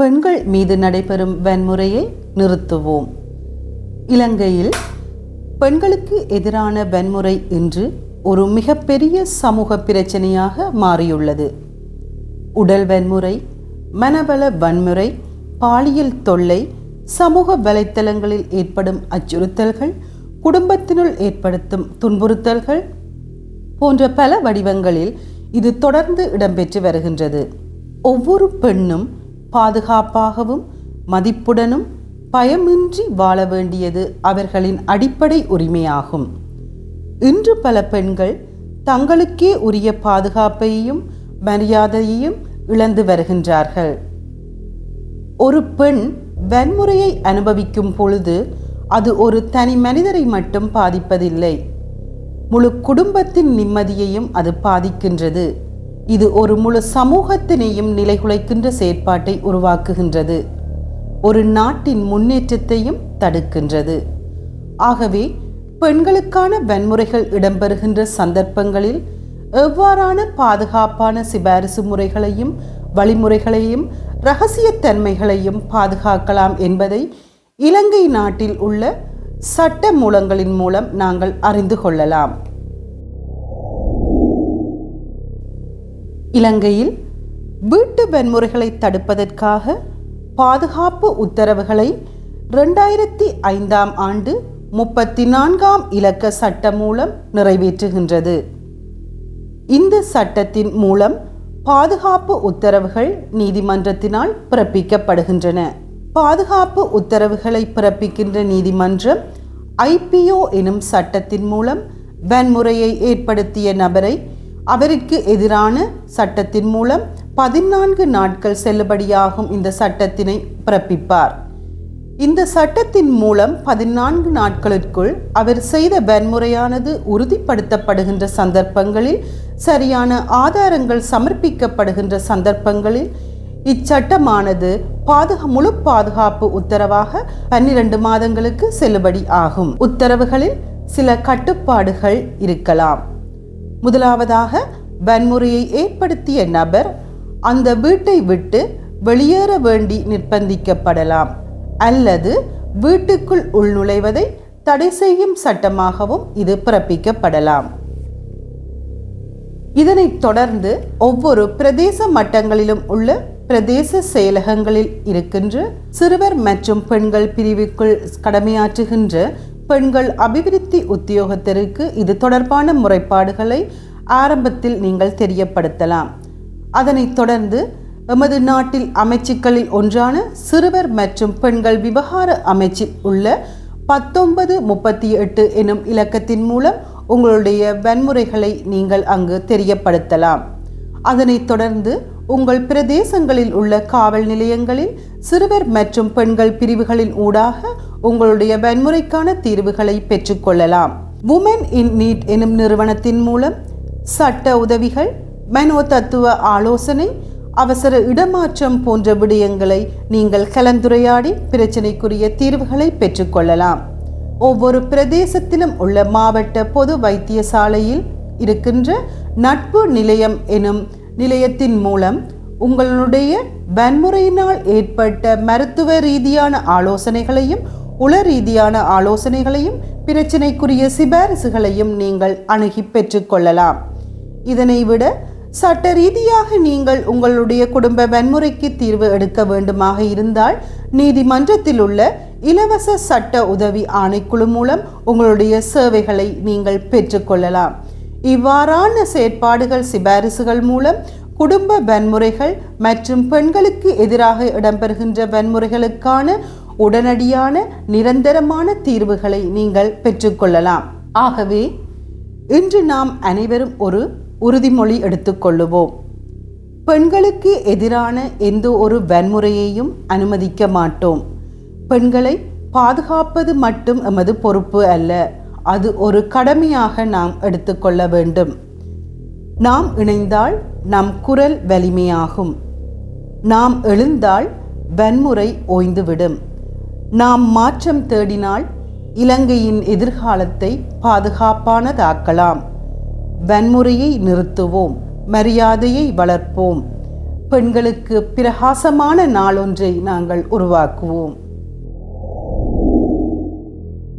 பெண்கள் மீது நடைபெறும் வன்முறையை நிறுத்துவோம். இலங்கையில் பெண்களுக்கு எதிரான வன்முறை இன்று ஒரு மிகப்பெரிய சமூக பிரச்சனையாக மாறியுள்ளது. உடல் வன்முறை மனவள வன்முறை பாலியல் தொல்லை சமூக வலைத்தளங்களில் ஏற்படும் அச்சுறுத்தல்கள் குடும்பத்தினுள் ஏற்படுத்தும் துன்புறுத்தல்கள் போன்ற பல வடிவங்களில் இது தொடர்ந்து இடம்பெற்று வருகின்றது. ஒவ்வொரு பெண்ணும் பாதுகாப்பாகவும் மதிப்புடனும் பயமின்றி வாழ வேண்டியது அவர்களின் அடிப்படை உரிமையாகும். இன்று பல பெண்கள் தங்களுக்கே உரிய பாதுகாப்பையும் மரியாதையையும் இழந்து வருகின்றார்கள். ஒரு பெண் வன்முறையை அனுபவிக்கும் பொழுது அது ஒரு தனி மனிதரை மட்டும் பாதிப்பதில்லை. முழு குடும்பத்தின் நிம்மதியையும் அது பாதிக்கின்றது. இது ஒரு முழு சமூகத்தினையும் நிலைகுலைக்கின்ற செயற்பாட்டை உருவாக்குகின்றது. ஒரு நாட்டின் முன்னேற்றத்தையும் தடுக்கின்றது. ஆகவே பெண்களுக்கான வன்முறைகள் இடம்பெறுகின்ற சந்தர்ப்பங்களில் எவ்வாறான பாதுகாப்பான சிபாரிசு முறைகளையும் வழிமுறைகளையும் இரகசியத்தன்மைகளையும் பாதுகாக்கலாம் என்பதை இலங்கை நாட்டில் உள்ள சட்ட மூலங்களின் மூலம் நாங்கள் அறிந்து கொள்ளலாம். இலங்கையில் வீட்டு வன்முறைகளை தடுப்பதற்காக பாதுகாப்பு உத்தரவுகளை ரெண்டாயிரத்தி ஐந்தாம் ஆண்டு முப்பத்தி நான்காம் இலக்க சட்டம் மூலம் நிறைவேற்றுகின்றது. இந்த சட்டத்தின் மூலம் பாதுகாப்பு உத்தரவுகள் நீதிமன்றத்தினால் பிறப்பிக்கப்படுகின்றன. பாதுகாப்பு உத்தரவுகளை பிறப்பிக்கின்ற நீதிமன்றம் ஐபிஓ எனும் சட்டத்தின் மூலம் வன்முறையை ஏற்படுத்திய நபரை அவருக்கு எதிரான சட்டத்தின் மூலம் பதினான்கு நாட்கள் செல்லுபடியாகும் இந்த சட்டத்தினை பிறப்பிப்பார். இந்த சட்டத்தின் மூலம் பதினான்கு நாட்களுக்குள் அவர் செய்த வன்முறையானது உறுதிப்படுத்தப்படுகின்ற சந்தர்ப்பங்களில் சரியான ஆதாரங்கள் சமர்ப்பிக்கப்படுகின்ற சந்தர்ப்பங்களில் இச்சட்டமானது பாதுகா முழு பாதுகாப்பு உத்தரவாக பன்னிரண்டு மாதங்களுக்கு செல்லுபடி ஆகும். உத்தரவுகளில் சில கட்டுப்பாடுகள் இருக்கலாம். முதலாவதாக வன்முறையை ஏற்படுத்திய நபர் அந்த வீட்டை விட்டு வெளியேற வேண்டி நிர்பந்திக்கப்படலாம் அல்லது வீட்டுக்குள் உள்நுழைவதை தடை செய்யும் சட்டமாகவும் இது பிறப்பிக்கப்படலாம். இதனைத் தொடர்ந்து ஒவ்வொரு பிரதேச மட்டங்களிலும் உள்ள பிரதேச செயலகங்களில் இருக்கின்ற சிறுவர் மற்றும் பெண்கள் பிரிவுக்குள் கடமையாற்றுகின்ற பெண்கள் அபிவிருத்தி உத்தியோகத்தருக்கு இது தொடர்பான முறைப்பாடுகளை ஆரம்பத்தில் நீங்கள் தெரியப்படுத்தலாம். அதனைத் தொடர்ந்து எமது நாட்டில் அமைச்சுக்களில் ஒன்றான சிறுவர் மற்றும் பெண்கள் விவகார அமைச்சில் உள்ள பத்தொன்பது முப்பத்தி எட்டு எனும் இலக்கத்தின் மூலம் உங்களுடைய வன்முறைகளை நீங்கள் அங்கு தெரியப்படுத்தலாம். அதனைத் தொடர்ந்து உங்கள் பிரதேசங்களில் உள்ள காவல் நிலையங்களில் சிறுவர் மற்றும் பெண்கள் பிரிவுகளின் ஊடாக உங்களுடைய வன்முறைக்கான தீர்வுகளை பெற்றுக்கொள்ளலாம். உமன் இன் நீட் எனும் நிறுவனத்தின் மூலம் சட்ட உதவிகள் மனோ தத்துவ ஆலோசனை அவசர இடமாற்றம் போன்ற விடயங்களை நீங்கள் கலந்துரையாடி பிரச்சனைக்குரிய தீர்வுகளை பெற்றுக்கொள்ளலாம். ஒவ்வொரு பிரதேசத்திலும் உள்ள மாவட்ட பொது வைத்தியசாலையில் இருக்கின்ற நட்பு நிலையம் எனும் நிலையத்தின் மூலம் உங்களுடைய வன்முறையினால் ஏற்பட்ட மருத்துவ ரீதியான ஆலோசனைகளையும் உள ரீதியான ஆலோசனைகளையும் பிரச்சினைக்குரிய சிபாரிசுகளையும் நீங்கள் அணுகி பெற்றுக்கொள்ளலாம். இதனை விட சட்ட ரீதியாக நீங்கள் உங்களுடைய குடும்ப வன்முறைக்கு தீர்வு எடுக்க வேண்டுமாக இருந்தால் நீதிமன்றத்தில் உள்ள இலவச சட்ட உதவி ஆணைக்குழு மூலம் உங்களுடைய சேவைகளை நீங்கள் பெற்றுக்கொள்ளலாம். இவ்வாறான செயற்பாடுகள் சிபாரிசுகள் மூலம் குடும்ப வன்முறைகள் மற்றும் பெண்களுக்கு எதிராக இடம்பெறுகின்ற வன்முறைகளுக்கான உடனடியான நிரந்தரமான தீர்வுகளை நீங்கள் பெற்றுக்கொள்ளலாம். ஆகவே இன்று நாம் அனைவரும் ஒரு உறுதிமொழி எடுத்துக்கொள்ளுவோம். பெண்களுக்கு எதிரான எந்த ஒரு வன்முறையையும் அனுமதிக்க மாட்டோம். பெண்களை பாதுகாப்பது மட்டும் எமது பொறுப்பு அல்ல அது ஒரு கடமையாக நாம் எடுத்துக்கொள்ள வேண்டும். நாம் இணைந்தால் நம் குரல் வலிமையாகும். நாம் எழுந்தால் வன்முறை ஓய்ந்துவிடும். நாம் மாற்றம் தேடினால் இலங்கையின் எதிர்காலத்தை பாதுகாப்பானதாக்கலாம். வன்முறையை நிறுத்துவோம் மரியாதையை வளர்ப்போம். பெண்களுக்கு பிரகாசமான நாளொன்றை நாங்கள் உருவாக்குவோம்.